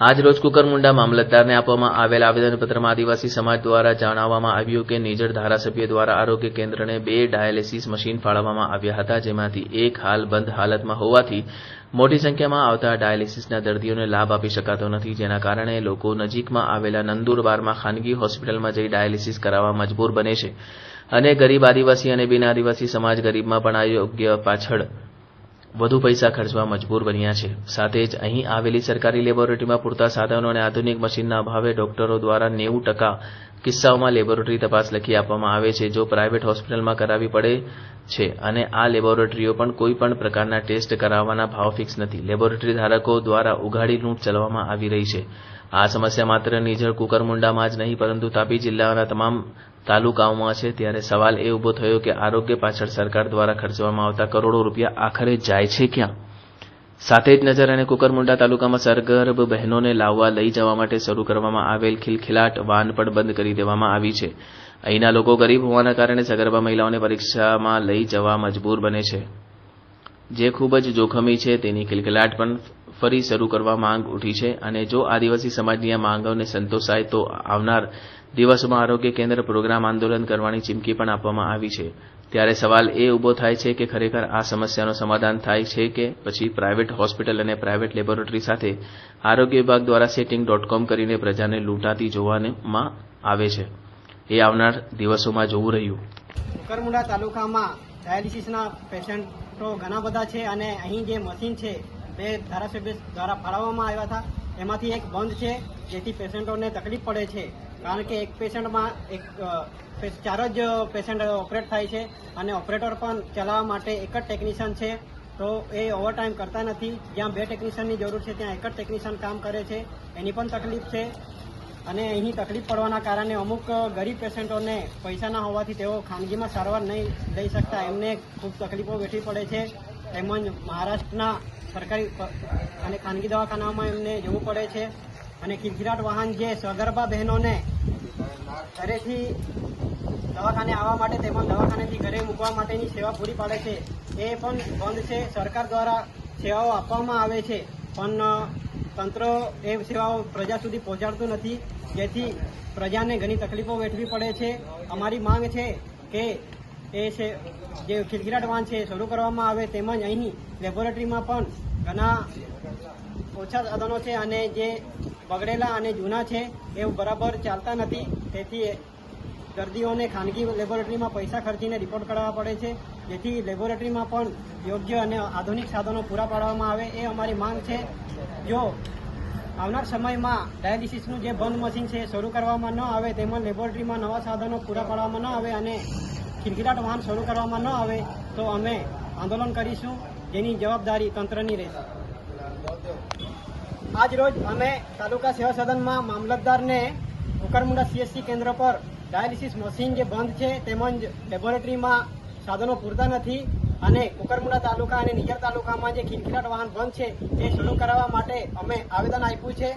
આજ રોજ કુકરમુંડા મામલતદારને આપવામાં આવેલ આવેદનપત્રમાં આદિવાસી સમાજ દ્વારા જણાવવામાં આવ્યું કે નિજર ધારાસભ્ય દ્વારા આરોગ્ય કેન્દ્રને બે ડાયાલિસિસ મશીન ફાળવવામાં આવ્યા હતા, જેમાંથી એક હાલ બંધ હાલતમાં હોવાથી મોટી સંખ્યામાં આવતા ડાયાલિસિસના દર્દીઓને લાભ આપી શકાતો નથી. જેના કારણે લોકો નજીકમાં આવેલા નંદુરબારમાં ખાનગી હોસ્પિટલમાં જઈ ડાયાલિસિસ કરાવવા મજબૂર બને છે અને ગરીબ આદિવાસી અને બિન આદિવાસી સમાજ ગરીબમાં પણ આરોગ્ય પાછળ વધુ પૈસા ખર્ચવા મજબૂર બન્યા છે. સાથે જ અહીં આવેલી સરકારી લેબોરેટરીમાં પૂરતા સાધનો અને આધુનિક મશીનના અભાવે ડોક્ટરો દ્વારા નેવું ટકા કિસ્સાઓમાં લેબોરેટરી તપાસ લખી આપવામાં આવે છે, જો પ્રાઇવેટ હોસ્પિટલમાં કરાવવી પડે છે અને આ લેબોરેટરીઓ પણ કોઈ પણ પ્રકારના ટેસ્ટ કરાવવાના ભાવ ફિક્સ નથી. લેબોરેટરી ધારકો દ્વારા ઉઘાડી લૂંટ ચલાવવામાં આવી રહી છે. આ સમસ્યા માત્ર નિઝર કુકરમુંડામાં જ નહીં, પરંતુ તાપી જિલ્લાના તમામ તાલુકાઓમાં છે. ત્યારે સવાલ એ ઊભો થયો કે આરોગ્ય પાછળ સરકાર દ્વારા ખર્ચવામાં આવતા કરોડો રૂપિયા આખરે જાય છે ક્યાં? સાથે જ નજર અને કુકરમુંડા તાલુકામાં સરગર્ભ બહેનોને લાવવા લઈ જવા માટે શરૂ કરવામાં આવેલ ખિલખિલાટ વાન પણ બંધ કરી દેવામાં આવી છે. અહીંના લોકો ગરીબ હોવાના કારણે સગર્ભા મહિલાઓને પરીક્ષામાં લઈ જવા મજબૂર બને છે. જે ખૂબ જ જોખમી છે તેની ખિલખિલાટ પણ ફરી શરૂ કરવા માંગ ઉઠી છે અને જો આદિવાસી સમાજની આ માંગોને સંતોષાય તો આવનાર દિવસોમાં આરોગ્ય કેન્દ્ર પ્રોગ્રામ આંદોલન કરવાની ચીમકી પણ આપવામાં આવી છે. ત્યારે સવાલ એ ઊભો થાય છે કે ખરેખર આ સમસ્યાનો સમાધાન થાય છે કે પછી પ્રાઇવેટ હોસ્પિટલ અને પ્રાઇવેટ લેબોરેટરી સાથે આરોગ્ય વિભાગ દ્વારા સેટિંગ ડોટ કોમ કરીને પ્રજાને લૂંટાતી જોવામાં આવે છે. એ આવનાર દિવસોમાં જોવું રહ્યું. કુકરમુંડા તાલુકામાં ડાયાલિસિસના પેશન્ટો ઘણા બધા છે અને અહીં જે મશીન છે તે ધારાસભ્ય દ્વારા ફાળવવામાં આવ્યા હતા. એમાંથી એક બંધ છે, જેથી પેશન્ટોને તકલીફ પડે છે. કારણ કે એક પેશન્ટમાં એક ચાર જ પેશન્ટ ઓપરેટ થાય છે અને ઓપરેટર પણ ચલાવવા માટે એક જ ટેકનિશિયન છે. તો એ ઓવરટાઈમ કરતા નથી. જ્યાં બે ટેકનિશિયનની જરૂર છે, ત્યાં એક જ ટેકનિશિયન કામ કરે છે. એની પણ તકલીફ છે. અને અહીં તકલીફ પડવાના કારણે અમુક ગરીબ પેશન્ટોને પૈસા ના હોવાથી તેઓ ખાનગીમાં સારવાર નહીં લઈ શકતા. એમને ખૂબ તકલીફો વેઠવી પડે છે. તેમજ મહારાષ્ટ્રના સરકારી અને ખાનગી દવાખાનામાં એમને જવું પડે છે. અને ખિલખિલાટ વાહન જે સગર્ભા બહેનોને ઘરેથી દવાખાને આવવા માટે તેમજ દવાખાનેથી ઘરે મૂકવા માટેની સેવા પૂરી પાડે છે, એ પણ બંધ છે. સરકાર દ્વારા સેવાઓ આપવામાં આવે છે, પણ તંત્ર એ સેવાઓ પ્રજા સુધી પહોંચાડતું નથી. જેથી પ્રજાને ઘણી તકલીફો વેઠવી પડે છે. અમારી માંગ છે કે એ છે, જે ખિલખિલાટ વાન છે શરૂ કરવામાં આવે તેમજ અહીં લેબોરેટરીમાં પણ ઘણા ઓછા સાધનો છે અને જે બગડેલા અને જૂના છે એ બરાબર ચાલતા નથી. તેથી દર્દીઓને ખાનગી લેબોરેટરીમાં પૈસા ખર્ચીને રિપોર્ટ કરાવવા પડે છે. જેથી લેબોરેટરીમાં પણ યોગ્ય અને આધુનિક સાધનો પૂરા પાડવામાં આવે એ અમારી માંગ છે. જો આવનાર સમયમાં ડાયાલિસિસનું જે બંધ મશીન છે શરૂ કરવામાં ન આવે, તેમજ લેબોરેટરીમાં નવા સાધનો પૂરા પાડવામાં ન આવે અને ખિલખિલાટ વાહન શરૂ કરવામાં ન આવે તો અમે આંદોલન કરીશું. જેની જવાબદારી તંત્રની રહેશે. આજ રોજ અમે તાલુકા સેવા સદનમાં મામલતદારને કુકરમુંડા સીએસસી કેન્દ્ર પર ડાયાલિસિસ મશીન જે બંધ છે તેમજ લેબોરેટરીમાં સાધનો પૂરતા નથી અને કુકરમુંડા તાલુકા અને નિયર તાલુકામાં જે ખિલખિલાટ વાહન બંધ છે તે શરૂ કરાવવા માટે અમે આવેદન આપ્યું છે.